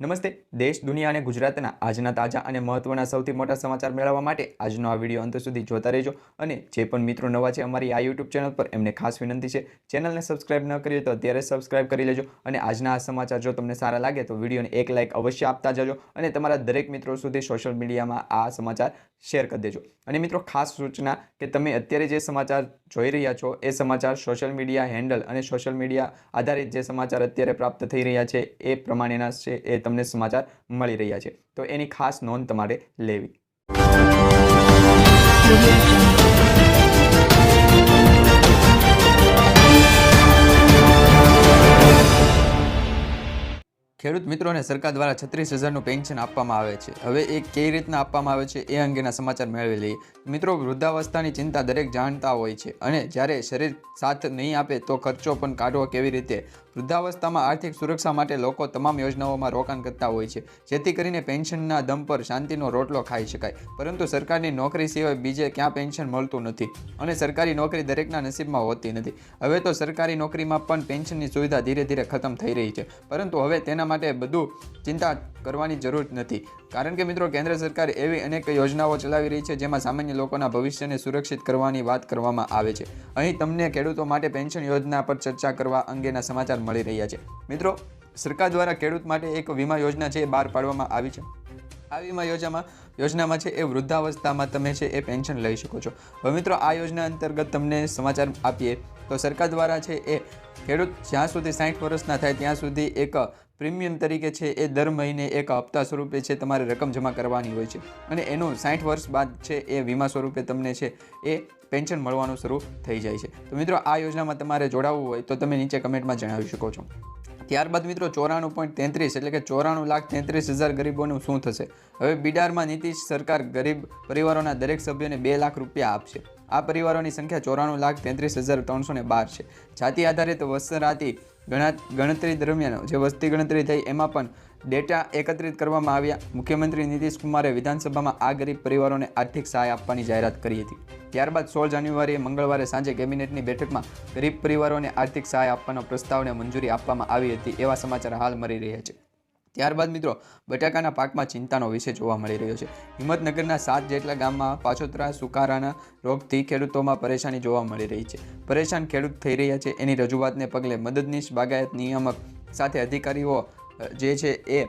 નમસ્તે. દેશ, દુનિયા અને ગુજરાતના આજના તાજા અને મહત્વના સૌથી મોટા સમાચાર મેળવવા માટે આજનો આ વીડિયો અંત સુધી જોતા રહેજો અને જે પણ મિત્રો નવા છે અમારી આ યુટ્યુબ ચેનલ પર એમને ખાસ વિનંતી છે ચેનલને સબસ્ક્રાઇબ ન કરીએ તો અત્યારે સબસ્ક્રાઇબ કરી લેજો અને આજના આ સમાચાર જો તમને સારા લાગે તો વિડીયોને એક લાઇક અવશ્ય આપતા જજો અને તમારા દરેક મિત્રો સુધી સોશિયલ મીડિયામાં આ સમાચાર શેર કરી દેજો. અને મિત્રો ખાસ સૂચના કે તમે અત્યારે જે સમાચાર જોઈ રહ્યા છો એ સમાચાર સોશિયલ મીડિયા હેન્ડલ અને સોશિયલ મીડિયા આધારિત જે સમાચાર અત્યારે પ્રાપ્ત થઈ રહ્યા છે એ પ્રમાણેના છે એ તમને સમાચાર મળી રહ્યા છે. તો એની ખાસ નોંધ તમારે લેવી. ખેડૂત મિત્રોને સરકાર દ્વારા છત્રીસ હજારનું પેન્શન આપવામાં આવે છે. હવે એ કેવી રીતના આપવામાં આવે છે એ અંગેના સમાચાર મેળવી લઈએ. મિત્રો, વૃદ્ધાવસ્થાની ચિંતા દરેક જાણતા હોય છે અને જ્યારે શરીર સાથ નહીં આપે તો ખર્ચો પણ કાઢવો કેવી રીતે? વૃદ્ધાવસ્થામાં આર્થિક સુરક્ષા માટે લોકો તમામ યોજનાઓમાં રોકાણ કરતા હોય છે. જેથી કરીને પેન્શનના દમ પર શાંતિનો રોટલો ખાઈ શકાય. પરંતુ સરકારની નોકરી સિવાય બીજે ક્યાં પેન્શન મળતું નથી? અને સરકારી નોકરી દરેકના નસીબમાં હોતી નથી. હવે તો સરકારી નોકરીમાં પણ પેન્શનની સુવિધા ધીરે ધીરે ખતમ થઈ રહી છે. પરંતુ હવે તેના માટે બધું ચિંતા કરવાની જરૂર નથી. કારણ કે મિત્રો, કેન્દ્ર સરકાર એવી અનેક યોજનાઓ ચલાવી રહી છે, જેમાં સામાન્ય લોકોના ભવિષ્યને સુરક્ષિત કરવાની વાત કરવામાં આવે છે. અહીં તમને ખેડૂતો માટે પેન્શન યોજના પર ચર્ચા કરવા અંગેના સમાચાર મળી રહ્યા છે. મિત્રો, સરકાર દ્વારા ખેડૂત માટે એક વીમા યોજના છે એ બહાર પાડવામાં આવી છે. આ વીમા યોજનામાં યોજનામાં છે એ વૃદ્ધાવસ્થામાં તમે છે એ પેન્શન લઈ શકો છો. હવે મિત્રો, આ યોજના અંતર્ગત તમને સમાચાર આપીએ. તો સરકાર દ્વારા છે એ ખેડૂત જ્યાં સુધી સાઠ વર્ષના થાય ત્યાં સુધી એક પ્રીમિયમ તરીકે છે એ દર મહિને એક હપ્તા સ્વરૂપે છે તમારે રકમ જમા કરવાની હોય છે. અને એનો સાઠ વર્ષ બાદ છે એ વીમા સ્વરૂપે તમને છે એ પેન્શન મળવાનું શરૂ થઈ જાય છે. તો મિત્રો, આ યોજનામાં તમારે જોડાવવું હોય તો તમે નીચે કમેન્ટમાં જણાવી શકો છો. ત્યારબાદ મિત્રો, ચોરાણું પોઈન્ટ તેત્રીસ એટલે કે ચોરાણું લાખ તેત્રીસ હજાર ગરીબોનું શું થશે? હવે બિડારમાં નીતિશ સરકાર ગરીબ પરિવારોના દરેક સભ્યોને બે લાખ રૂપિયા આપશે. આ પરિવારોની સંખ્યા ચોરાણું લાખ તેત્રીસ હજાર ત્રણસો ને બાર છે. જાતિ આધારિત વસરાતી ગણા ગણતરી દરમિયાન જે વસ્તી ગણતરી થઈ એમાં પણ ડેટા એકત્રિત કરવામાં આવ્યા. મુખ્યમંત્રી નીતિશ કુમારે વિધાનસભામાં આ ગરીબ પરિવારોને આર્થિક સહાય આપવાની જાહેરાત કરી હતી. ત્યારબાદ સોળ જાન્યુઆરીએ મંગળવારે સાંજે કેબિનેટની બેઠકમાં ગરીબ પરિવારોને આર્થિક સહાય આપવાનો પ્રસ્તાવને મંજૂરી આપવામાં આવી હતી એવા સમાચાર હાલ મળી રહ્યા છે. ત્યારબાદ મિત્રો, બટાકાના પાકમાં ચિંતાનો વિષય જોવા મળી રહ્યો છે. હિંમતનગરના સાત જેટલા ગામમાં પાછોતરા સુકારાના રોગથી ખેડૂતોમાં પરેશાની જોવા મળી રહી છે. પરેશાન ખેડૂત થઈ રહ્યા છે. એની રજૂઆતને પગલે મદદનીશ બાગાયત નિયામક સાથે અધિકારીઓ જે છે એ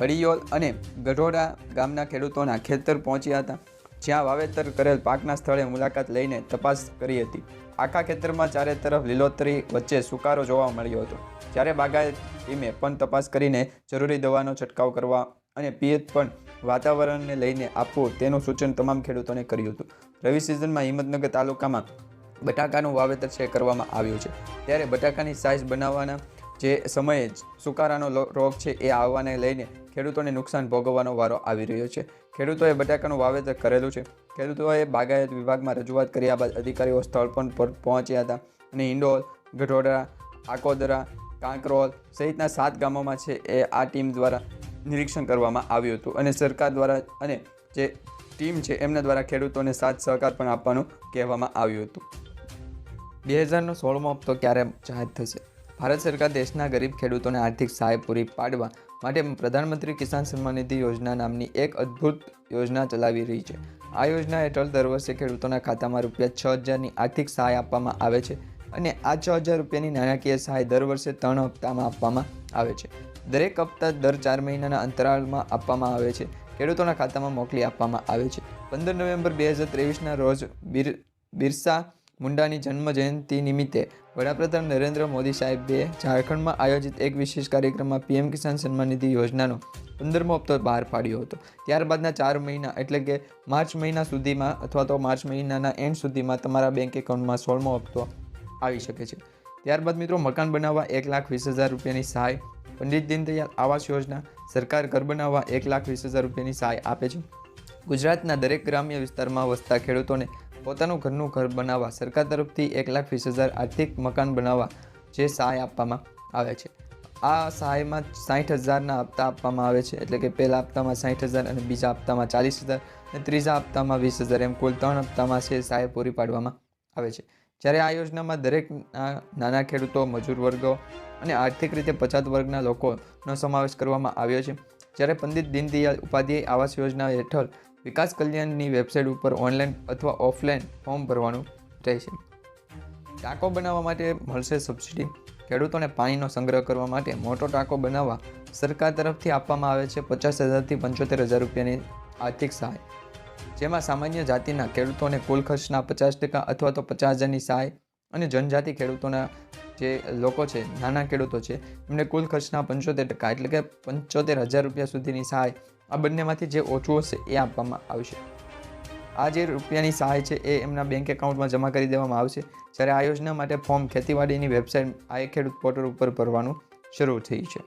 હળિયોલ અને ગઢોડા ગામના ખેડૂતોના ખેતર પહોંચ્યા હતા, જ્યાં વાવેતર કરેલ પાકના સ્થળે મુલાકાત લઈને તપાસ કરી હતી. આખા ખેતરમાં ચારે તરફ લીલોતરી વચ્ચે સુકારો જોવા મળ્યો હતો. જ્યારે બાગાયત ટીમે પણ તપાસ કરીને જરૂરી દવાનો છંટકાવ કરવા અને પિયત પણ વાતાવરણને લઈને આપવું તેનું સૂચન તમામ ખેડૂતોને કર્યું હતું. રવિ સિઝનમાં હિંમતનગર તાલુકામાં બટાકાનું વાવેતર છે કરવામાં આવ્યું છે. ત્યારે બટાકાની સાઇઝ બનાવવાના જે સમયે જ સુકારાનો રોગ છે એ આવવાને લઈને ખેડૂતોને નુકસાન ભોગવવાનો વારો આવી રહ્યો છે. ખેડૂતોએ બટાકાનું વાવેતર કરેલું છે. ખેડૂતોએ બાગાયત વિભાગમાં રજૂઆત કર્યા બાદ અધિકારીઓ સ્થળ પર પહોંચ્યા હતા અને હિંડોલ ગઢોડા, આકોદરા કાંકરોલ સહિતના સાત ગામોમાં છે એ આ ટીમ દ્વારા નિરીક્ષણ કરવામાં આવ્યું હતું અને સરકાર દ્વારા અને જે ટીમ છે એમના દ્વારા ખેડૂતોને સાથ સહકાર પણ આપવાનું કહેવામાં આવ્યું હતું. બે હજારનો સોળમો હપ્તો ક્યારે જાહેર થશે? ભારત સરકાર દેશના ગરીબ ખેડૂતોને આર્થિક સહાય પૂરી પાડવા માટે પ્રધાનમંત્રી કિસાન સન્માન નિધિ યોજના નામની એક અદ્ભુત યોજના ચલાવી રહી છે. આ યોજના હેઠળ દર વર્ષે ખેડૂતોના ખાતામાં રૂપિયા છ હજારની આર્થિક સહાય આપવામાં આવે છે. અને આ છ હજાર રૂપિયાની નાણાકીય સહાય દર વર્ષે ત્રણ હપ્તામાં આપવામાં આવે છે. દરેક હપ્તા દર ચાર મહિનાના અંતરાળમાં આપવામાં આવે છે. ખેડૂતોના ખાતામાં મોકલી આપવામાં આવે છે. પંદર નવેમ્બર બે હજાર ત્રેવીસના રોજ બિર, બિરસા મુંડાની જન્મ જયંતિ નિમિત્તે વડાપ્રધાન નરેન્દ્ર મોદી સાહેબે ઝારખંડમાં આયોજિત એક વિશેષ કાર્યક્રમમાં પીએમ કિસાન સન્માન નિધિ યોજનાનો પંદરમો હપ્તો બહાર પાડ્યો હતો. ત્યારબાદના ચાર મહિના એટલે કે માર્ચ મહિના સુધીમાં અથવા તો માર્ચ મહિનાના એન્ડ સુધીમાં તમારા બેંક એકાઉન્ટમાં સોળમો હપ્તો આવી શકે છે. ત્યારબાદ મિત્રો, મકાન બનાવવા એક લાખ વીસ હજાર રૂપિયાની સહાય પંડિત દીનદયાળ આવાસ યોજના સરકાર ઘર બનાવવા એક લાખ વીસ હજાર રૂપિયાની સહાય આપે છે. ગુજરાતના દરેક ગ્રામ્ય વિસ્તારમાં વસતા ખેડૂતોને પોતાનું ઘરનું ઘર બનાવવા સરકાર તરફથી એક લાખ વીસ હજાર આર્થિક મકાન બનાવવા જે સહાય આપવામાં આવે છે. આ સહાયમાં સાઠ હજારના હપ્તા આપવામાં આવે છે. એટલે કે પહેલા હપ્તામાં સાઠ હજાર અને બીજા હપ્તામાં ચાલીસ હજાર અને ત્રીજા હપ્તામાં વીસ હજાર એમ કુલ ત્રણ હપ્તામાં છે સહાય પૂરી પાડવામાં આવે છે. જ્યારે આ યોજનામાં દરેક નાના ખેડૂતો, મજૂર વર્ગો અને આર્થિક રીતે પછાત વર્ગના લોકોનો સમાવેશ કરવામાં આવ્યો છે. જ્યારે પંડિત દીનદયાળ ઉપાધ્યાય આવાસ યોજના હેઠળ વિકાસ કલ્યાણની વેબસાઇટ ઉપર ઓનલાઈન અથવા ઓફલાઈન ફોર્મ ભરવાનું રહેશે ટાંકો બનાવવા માટે મળશે સબસિડી. ખેડૂતોને પાણીનો સંગ્રહ કરવા માટે મોટો ટાંકો બનાવવા સરકાર તરફથી આપવામાં આવે છે. પચાસ હજારથી પંચોતેર હજાર રૂપિયાની આર્થિક સહાય. જેમાં સામાન્ય જાતિના ખેડૂતોને કુલ ખર્ચના પચાસ ટકા અથવા તો પચાસ હજારની સહાય અને જનજાતિ ખેડૂતોના જે લોકો છે, નાના ખેડૂતો છે, એમને કુલ ખર્ચના પંચોતેર ટકા એટલે કે પંચોતેર હજાર રૂપિયા સુધીની સહાય આ બંનેમાંથી જે ઓછું હશે એ આપવામાં આવશે. આ જે રૂપિયાની સહાય છે એ એમના બેંક એકાઉન્ટમાં જમા કરી દેવામાં આવશે. જ્યારે આ યોજના માટે ફોર્મ ખેતીવાડીની વેબસાઇટ આ ખેડૂત પોર્ટલ ઉપર ભરવાનું શરૂ થઈ છે.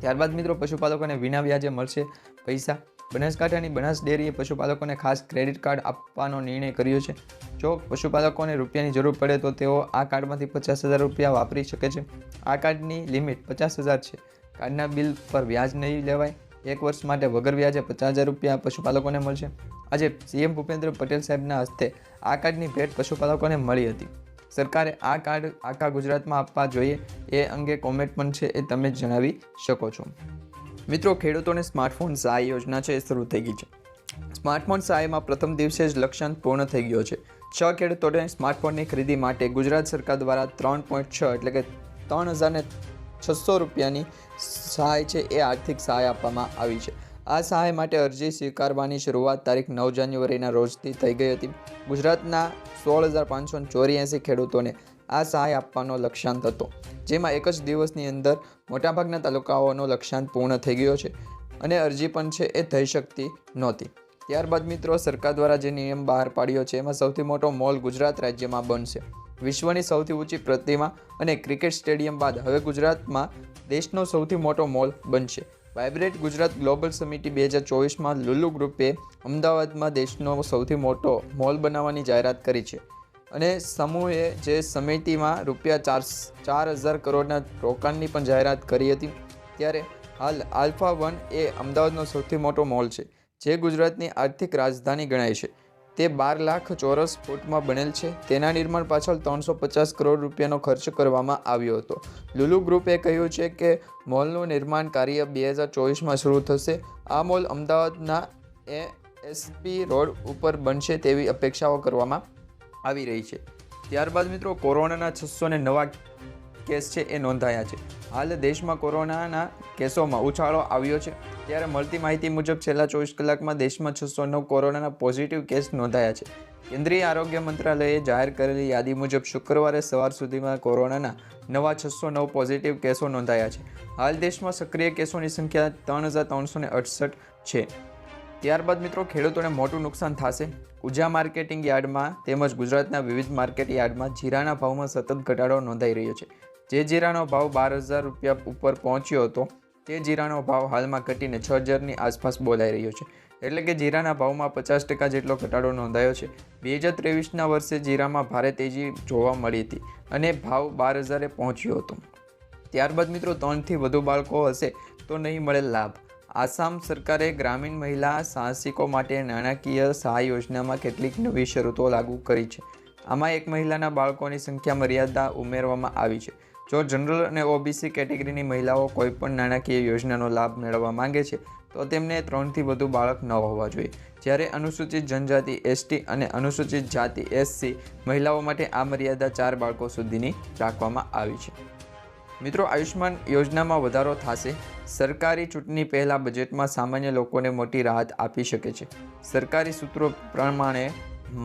ત્યારબાદ મિત્રો પશુપાલકોને વિના વ્યાજે મળશે પૈસા બનાસકાંઠાની બનાસ ડેરીએ પશુપાલકોને ખાસ ક્રેડિટ કાર્ડ આપવાનો નિર્ણય કર્યો છે. જો પશુપાલકોને રૂપિયાની જરૂર પડે તો તેઓ આ કાર્ડમાંથી પચાસ હજાર રૂપિયા વાપરી શકે છે. આ કાર્ડની લિમિટ પચાસ હજાર છે. કાર્ડના બિલ પર વ્યાજ નહીં લેવાય. એક વર્ષ માટે વગર વ્યાજે પચાસ હજાર રૂપિયા પશુપાલકોને મળશે. આજે સીએમ ભૂપેન્દ્ર પટેલ સાહેબના હસ્તે આ કાર્ડની ભેટ પશુપાલકોને મળી હતી. સરકારે આ કાર્ડ આખા ગુજરાતમાં આપવા જોઈએ. એ અંગે કોમેન્ટ પણ છે એ તમે જણાવી શકો છો. મિત્રો ખેડૂતોને સ્માર્ટફોન સહાય યોજના છે એ શરૂ થઈ ગઈ છે. સ્માર્ટફોન સહાયમાં પ્રથમ દિવસે જ લક્ષ્યાંક પૂર્ણ થઈ ગયો છે. છ ખેડૂતોને સ્માર્ટફોનની ખરીદી માટે ગુજરાત સરકાર દ્વારા ત્રણ પોઈન્ટ છ એટલે કે ત્રણ હજારને છસો રૂપિયાની સહાય છે એ આર્થિક સહાય આપવામાં આવી છે. આ સહાય માટે અરજી સ્વીકારવાની શરૂઆત તારીખ નવ જાન્યુઆરીના રોજથી થઈ ગઈ હતી. ગુજરાતના સોળ હજાર પાંચસો ચોર્યાસી ખેડૂતોને આ સહાય આપવાનો લક્ષ્યાંત હતો, જેમાં એક જ દિવસની અંદર મોટાભાગના તાલુકાઓનો લક્ષ્યાંત પૂર્ણ થઈ ગયો છે અને અરજી પણ છે એ થઈ શકતી નહોતી. ત્યારબાદ મિત્રો, સરકાર દ્વારા જે નિયમ બહાર પાડ્યો છે, એમાં સૌથી મોટો મોલ ગુજરાત રાજ્યમાં બનશે. વિશ્વની સૌથી ઊંચી પ્રતિમા અને ક્રિકેટ સ્ટેડિયમ બાદ હવે ગુજરાતમાં દેશનો સૌથી મોટો મોલ બનશે. વાઇબ્રેટ ગુજરાત ગ્લોબલ સમિટી બે હજાર ચોવીસમાં લુલુ ગ્રુપે અમદાવાદમાં દેશનો સૌથી મોટો મોલ બનાવવાની જાહેરાત કરી છે. અને સમૂહે જે સમિતિમાં રૂપિયા ચાર ચાર હજાર કરોડના રોકાણની પણ જાહેરાત કરી હતી, ત્યારે હાલ આલ્ફા વન એ અમદાવાદનો સૌથી મોટો મોલ છે, જે ગુજરાતની આર્થિક રાજધાની ગણાય છે. તે બાર લાખ ચોરસ ફૂટમાં બનેલ છે. તેના નિર્માણ પાછળ ત્રણસો પચાસ કરોડ રૂપિયાનો ખર્ચ કરવામાં આવ્યો હતો. લુલુ ગ્રુપે કહ્યું છે કે મોલનું નિર્માણ કાર્ય બે હજાર ચોવીસમાં શરૂ થશે. આ મોલ અમદાવાદના એ એસપી રોડ ઉપર બનશે તેવી અપેક્ષાઓ કરવામાં આવી રહી છે. ત્યારબાદ મિત્રો, કોરોનાના છસો ને નવા કેસ છે એ નોંધાયા છે. હાલ દેશમાં કોરોનાના કેસોમાં ઉછાળો આવ્યો છે. ત્યારે મળતી માહિતી મુજબ છેલ્લા ચોવીસ કલાકમાં દેશમાં છસો નવ કોરોનાના પોઝિટિવ કેસ નોંધાયા છે. કેન્દ્રીય આરોગ્ય મંત્રાલયે જાહેર કરેલી યાદી મુજબ શુક્રવારે સવાર સુધીમાં કોરોનાના નવા છસો નવ પોઝિટિવ કેસો નોંધાયા છે. હાલ દેશમાં સક્રિય કેસોની સંખ્યા ત્રણ હજાર ત્રણસો ને અડસઠ છે. ત્યારબાદ મિત્રો ખેડૂતોને મોટું નુકસાન થશે. ઉજા માર્કેટિંગ યાર્ડમાં તેમજ ગુજરાતના વિવિધ માર્કેટ યાર્ડમાં જીરાના ભાવમાં સતત ઘટાડો નોંધાઈ રહ્યો છે. જે જીરાનો ભાવ બાર હજાર રૂપિયા ઉપર પહોંચ્યો હતો, તે જીરાનો ભાવ હાલમાં ઘટીને છ હજારની આસપાસ બોલાઈ રહ્યો છે. એટલે કે જીરાના ભાવમાં પચાસ ટકા જેટલો ઘટાડો નોંધાયો છે. બે હજાર ત્રેવીસના વર્ષે જીરામાં ભારે તેજી જોવા મળી હતી અને ભાવ બાર હજારે પહોંચ્યો હતો. ત્યારબાદ મિત્રો ત્રણથી વધુ બાળકો હશે તો નહીં મળે લાભ. આસામ સરકારે ગ્રામીણ મહિલા સાહસિકો માટે નાણાકીય સહાય યોજનામાં કેટલીક નવી શરતો લાગુ કરી છે. આમાં એક મહિલાના બાળકોની સંખ્યા મર્યાદા ઉમેરવામાં આવી છે. જો જનરલ અને ઓબીસી કેટેગરીની મહિલાઓ કોઈપણ નાણાકીય યોજનાનો લાભ મેળવવા માંગે છે, તો તેમને ત્રણથી વધુ બાળક ન હોવા જોઈએ. જ્યારે અનુસૂચિત જનજાતિ એસટી અને અનુસૂચિત જાતિ એસસી મહિલાઓ માટે આ મર્યાદા ચાર બાળકો સુધીની રાખવામાં આવી છે. મિત્રો આયુષ્માન યોજનામાં વધારો થશે. સરકારી ચૂંટણી પહેલાં બજેટમાં સામાન્ય લોકોને મોટી રાહત આપી શકે છે. સરકારી સૂત્રો પ્રમાણે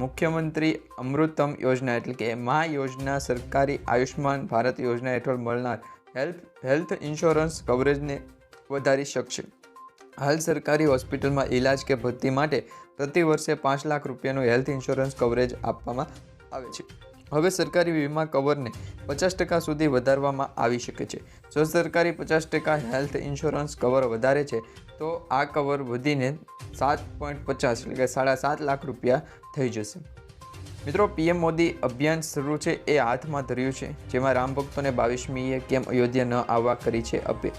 મુખ્યમંત્રી અમૃતમ યોજના એટલે કે મા યોજના સરકારી આયુષ્માન ભારત યોજના હેઠળ મળનાર હેલ્થ હેલ્થ ઇન્સ્યોરન્સ કવરેજને વધારી શકશે. હાલ સરકારી હોસ્પિટલમાં ઇલાજ કે ભરતી માટે પ્રતિ વર્ષે પાંચ લાખ રૂપિયાનું હેલ્થ ઇન્સ્યોરન્સ કવરેજ આપવામાં આવે છે. હવે સરકારી વીમા કવરને પચાસ ટકા સુધી વધારવામાં આવી શકે છે. જો સરકારી પચાસ ટકા હેલ્થ ઇન્સ્યોરન્સ કવર વધારે છે, તો આ કવર વધીને સાત પોઈન્ટ પચાસ એટલે કે સાડા સાત લાખ રૂપિયા થઈ જશે. મિત્રો, પીએમ મોદી અભિયાન શરૂ છે એ હાથમાં ધર્યું છે, જેમાં રામ ભક્તોને બાવીસમીએ કેમ અયોધ્યા ન આવવા કરી છે અપીલ.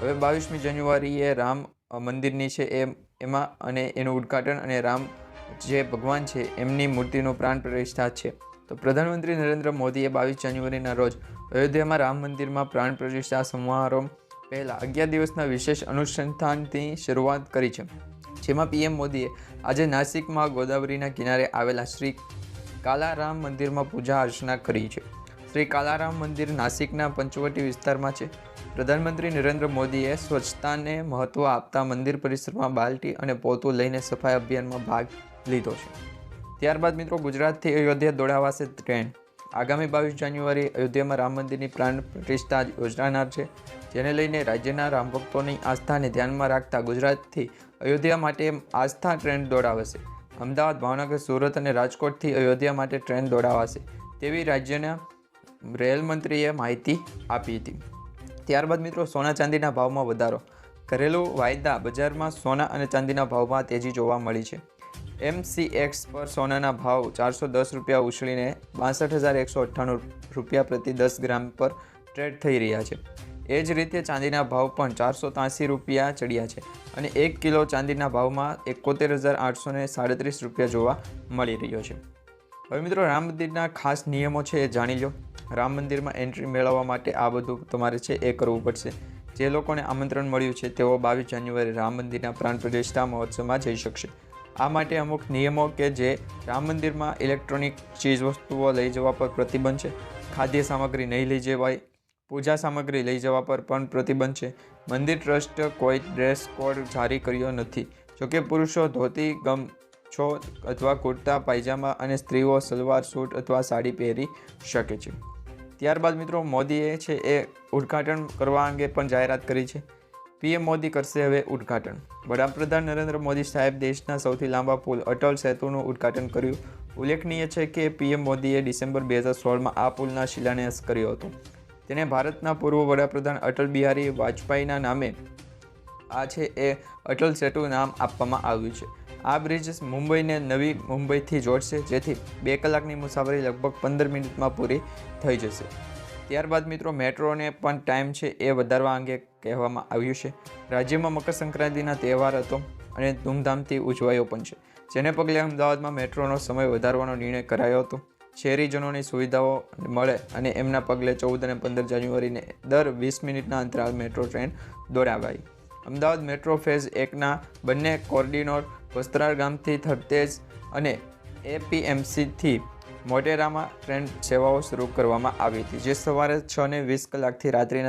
હવે બાવીસમી જાન્યુઆરીએ રામ મંદિરની છે એ, એમાં અને એનું ઉદ્ઘાટન અને રામ જે ભગવાન છે એમની મૂર્તિનો પ્રાણ પ્રતિષ્ઠા છે. તો પ્રધાનમંત્રી નરેન્દ્ર મોદીએ બાવીસ જાન્યુઆરીના રોજ અયોધ્યામાં રામ મંદિરમાં પ્રાણ પ્રતિષ્ઠા સમારોહ પહેલાં અગિયાર દિવસના વિશેષ અનુસંધાનથી શરૂઆત કરી છે. જેમાં પીએમ મોદીએ આજે નાસિકમાં ગોદાવરીના કિનારે આવેલા શ્રી કાલારામ મંદિરમાં પૂજા અર્ચના કરી છે. શ્રી કાલારામ મંદિર નાસિકના પંચવટી વિસ્તારમાં છે. પ્રધાનમંત્રી નરેન્દ્ર મોદીએ સ્વચ્છતાને મહત્ત્વ આપતા મંદિર પરિસરમાં બાલ્ટી અને પોતું લઈને સફાઈ અભિયાનમાં ભાગ લીધો છે. ત્યારબાદ મિત્રો ગુજરાતથી અયોધ્યા દોડાવાશે ટ્રેન. આગામી બાવીસ જાન્યુઆરી અયોધ્યામાં રામ મંદિરની પ્રાણ પ્રતિષ્ઠા યોજાનાર છે, જેને લઈને રાજ્યના રામભક્તોની આસ્થાને ધ્યાનમાં રાખતા ગુજરાતથી અયોધ્યા માટે આસ્થા ટ્રેન દોડાવાશે. અમદાવાદ, ભાવનગર, સુરત અને રાજકોટથી અયોધ્યા માટે ટ્રેન દોડાવાશે તેવી રાજ્યના રેલ મંત્રીએ માહિતી આપી હતી. ત્યારબાદ મિત્રો સોના ચાંદીના ભાવમાં વધારો. ઘરેલું વાયદા બજારમાં સોના અને ચાંદીના ભાવમાં તેજી જોવા મળી છે. એમસીએક્સ પર સોનાના ભાવ ચારસો દસ રૂપિયા ઉછળીને બાસઠ હજાર એકસો અઠ્ઠાણું રૂપિયા પ્રતિ દસ ગ્રામ પર ટ્રેડ થઈ રહ્યા છે. એ જ રીતે ચાંદીના ભાવ પણ ચારસો ત્યાંસી રૂપિયા ચડ્યા છે અને એક કિલો ચાંદીના ભાવમાં એકોતેર હજાર આઠસો ને સાડત્રીસ રૂપિયા જોવા મળી રહ્યો છે. હવે મિત્રો રામ મંદિરના ખાસ નિયમો છે એ જાણી લો. રામ મંદિરમાં એન્ટ્રી મેળવવા માટે આ બધું તમારે છે એ કરવું પડશે. જે લોકોને આમંત્રણ મળ્યું છે તેઓ બાવીસ જાન્યુઆરી રામ મંદિરના પ્રાણ પ્રતિષ્ઠા મહોત્સવમાં જઈ શકશે. આ માટે અમુક નિયમો કે જે રામ મંદિરમાં ઇલેક્ટ્રોનિક ચીજ વસ્તુઓ લઈ જવા પર પ્રતિબંધ છે. ખાદ્ય સામગ્રી નહીં લઈ જવાય, પૂજા સામગ્રી લઈ જવા પર પણ પ્રતિબંધ છે. મંદિર ટ્રસ્ટ કોઈ ડ્રેસ કોડ જારી કર્યો નથી. જોકે પુરુષો ધોતી ગમછો અથવા કુર્તા, પાયજામા અને સ્ત્રીઓ સલવાર સૂટ અથવા સાડી પહેરી શકે છે. ત્યારબાદ મિત્રો, મોદીએ છે એ ઉદ્ઘાટન કરવા અંગે પણ જાહેરાત કરી છે. પીએમ મોદી કરશે હવે ઉદ્ઘાટન. વડાપ્રધાન નરેન્દ્ર મોદી સાહેબ દેશના સૌથી લાંબા પુલ અટલ સેતુનું ઉદ્ઘાટન કર્યું. ઉલ્લેખનીય છે કે પીએમ મોદીએ ડિસેમ્બર બે હજાર સોળમાં આ પુલના શિલાન્યાસ કર્યો હતો. તેને ભારતના પૂર્વ વડાપ્રધાન અટલ બિહારી વાજપેયીના નામે આ છે એ અટલ સેતુ નામ આપવામાં આવ્યું છે. આ બ્રિજ મુંબઈને નવી મુંબઈથી જોડશે, જેથી બે કલાકની મુસાફરી લગભગ પંદર મિનિટમાં પૂરી થઈ જશે. ત્યારબાદ મિત્રો મેટ્રોને પણ ટાઈમ છે એ વધારવા અંગે કહેવામાં આવ્યું છે. રાજ્યમાં મકર સંક્રાંતિના તહેવાર હતો અને ધૂમધામથી ઉજવાયો પણ છે. જેને પગલે અમદાવાદમાં મેટ્રોનો સમય વધારવાનો નિર્ણય કરાયો હતો. શહેરીજનોની સુવિધાઓ મળે અને એમના પગલે ચૌદ અને પંદર જાન્યુઆરીને દર વીસ મિનિટના અંતરાલ મેટ્રો ટ્રેન દોડાવાઈ અમદાવાદ મેટ્રો ફેઝ એકના બંને કોર્ડિનોર વસ્ત્રાર ગામથી થરતેજ અને એપીએમસીથી મોટેરામાં ટ્રેન સેવાઓ શરૂ કરવામાં આવી હતી જે સવારે છ ને વીસ કલાકથી રાત્રિના